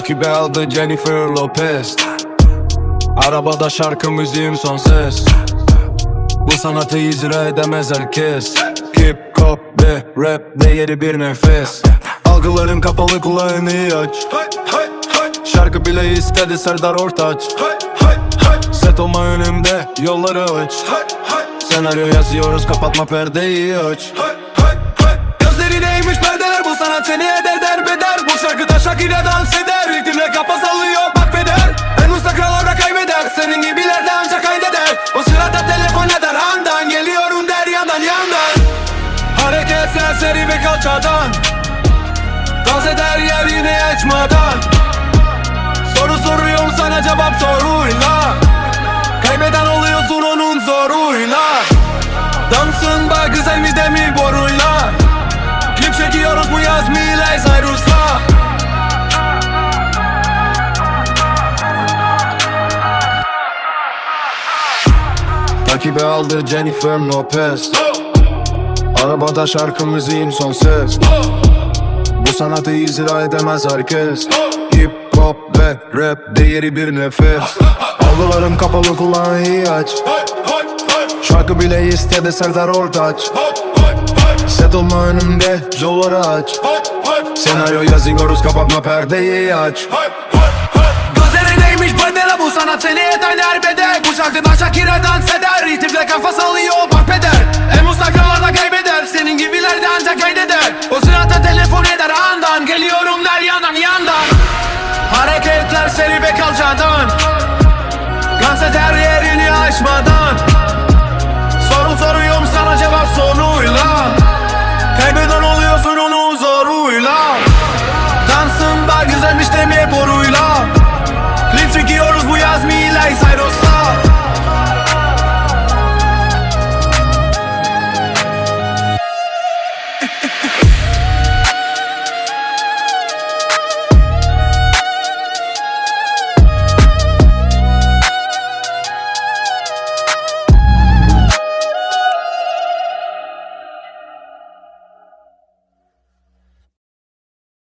Takibe aldı Jennifer Lopez. Arabada şarkı müziğim son ses. Bu sanatı icra edemez herkes. Hip hop ve rap değeri bir nefes. Algıların kapalı kulağını aç. Şarkı bile istedi Serdar Ortaç. Set olma önümde yolları aç. Senaryo yazıyoruz kapatma perdeyi aç. Gözleri neymiş perdeler bu sanat seni eder derbeder Bu şarkıda Shakira dans eder kafa sallıyor bak beder En usta kral orada kaybeder. Senin gibiler de ancak kaydeder. O sırada telefon eder andan Geliyorum der yandan yandan. Hareketler seri ve kalçadan. Dans eder yer yine açmadan Takibe aldı Jennifer Lopez. Arabada şarkı müziğim son ses Bu sanatı icra edemez herkes. Hip hop ve rap değeri bir nefes. Algılarım kapalı kulağını iyi aç. Şarkı bile istedi Serdar Ortaç. Set olma önümde yolları aç. Senaryo yazıyoruz kapatma perdeyi aç. Gözleri neymiş bedele bu sanat seni eden derbeder Bu şarkıda Shakira dans eder Ritimle kafa sallıyor bak peder. En usta krallarda kaybeder Senin gibiler de ancak kaydeder. O sırada telefon eder andan Geliyorum der yandan yandan. Hareketler seri ve kalçadan Dans yerini aşmadan. Soru soruyorum sana cevap soruyla